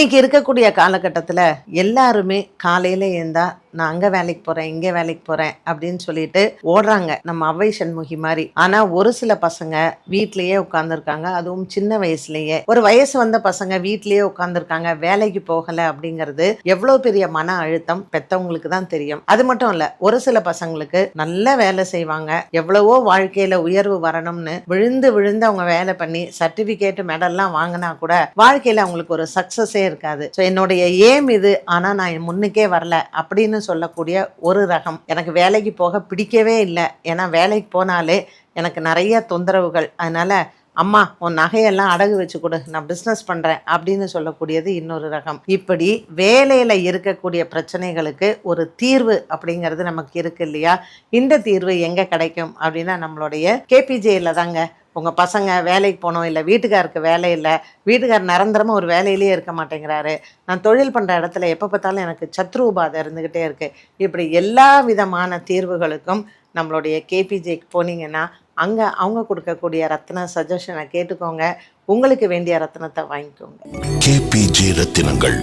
இன்னைக்கு இருக்கக்கூடிய காலகட்டத்தில் எல்லாருமே காலையில் எழுந்தா நான் அங்கே வேலைக்கு போகிறேன் இங்கே வேலைக்கு போகிறேன் அப்படின்னு சொல்லிட்டு ஓடுறாங்க. நம்ம அவ்வை சண்முகி மாதிரி. ஆனால் ஒரு சில பசங்க வீட்லேயே உட்காந்துருக்காங்க அதுவும் சின்ன வயசுலேயே. ஒரு வயசு வந்த பசங்க வீட்லேயே உட்காந்துருக்காங்க வேலைக்கு போகலை அப்படிங்கிறது எவ்வளோ பெரிய மன அழுத்தம் பெற்றவங்களுக்கு தான் தெரியும். அது மட்டும் இல்லை ஒரு சில பசங்களுக்கு நல்ல வேலை செய்வாங்க. எவ்வளவோ வாழ்க்கையில் உயர்வு வரணும்னு விழுந்து விழுந்து அவங்க வேலை பண்ணி சர்டிஃபிகேட் மெடல்லாம் வாங்கினா கூட வாழ்க்கையில் அவங்களுக்கு ஒரு சக்ஸஸே இருக்காது. ஸோ என்னுடைய ஏம் இது ஆனால் நான் முன்னுக்கே வரல அப்படின்னு சொல்லக்கூடிய ஒரு ரகம். எனக்கு வேலைக்கு போக பிடிக்கவே இல்லை. ஏன்னா வேலைக்கு போனாலே எனக்கு நிறைய தொந்தரவுகள். அதனால அம்மா உன் நகையெல்லாம் அடகு வச்சு கொடு. நான் பிஸ்னஸ் பண்ணுறேன் அப்படின்னு சொல்லக்கூடியது இன்னொரு ரகம். இப்படி வேலையில் இருக்கக்கூடிய பிரச்சனைகளுக்கு ஒரு தீர்வு அப்படிங்கிறது நமக்கு இருக்கு இல்லையா? இந்த தீர்வு எங்கே கிடைக்கும் அப்படின்னா நம்மளுடைய கேபிஜேயில் தாங்க. உங்கள் பசங்க வேலைக்கு போகணும் இல்லை வீட்டுக்காருக்கு வேலை இல்லை வீட்டுக்கார் நிரந்தரமாக ஒரு வேலையிலேயே இருக்க மாட்டேங்கிறாரு. நான் தொழில் பண்ணுற இடத்துல எப்போ பார்த்தாலும் எனக்கு சத்ரு உபாதை இருந்துக்கிட்டே இருக்குது இப்படி எல்லா விதமான தீர்வுகளுக்கும் நம்மளுடைய கேபிஜேக்கு போனீங்கன்னா அங்கே அவங்க கொடுக்கக்கூடிய ரத்ன சஜஷனை கேட்டுக்கோங்க. உங்களுக்கு வேண்டிய ரத்னத்தை வாங்கிக்கோங்க. கேபிஜே ரத்தினங்கள்.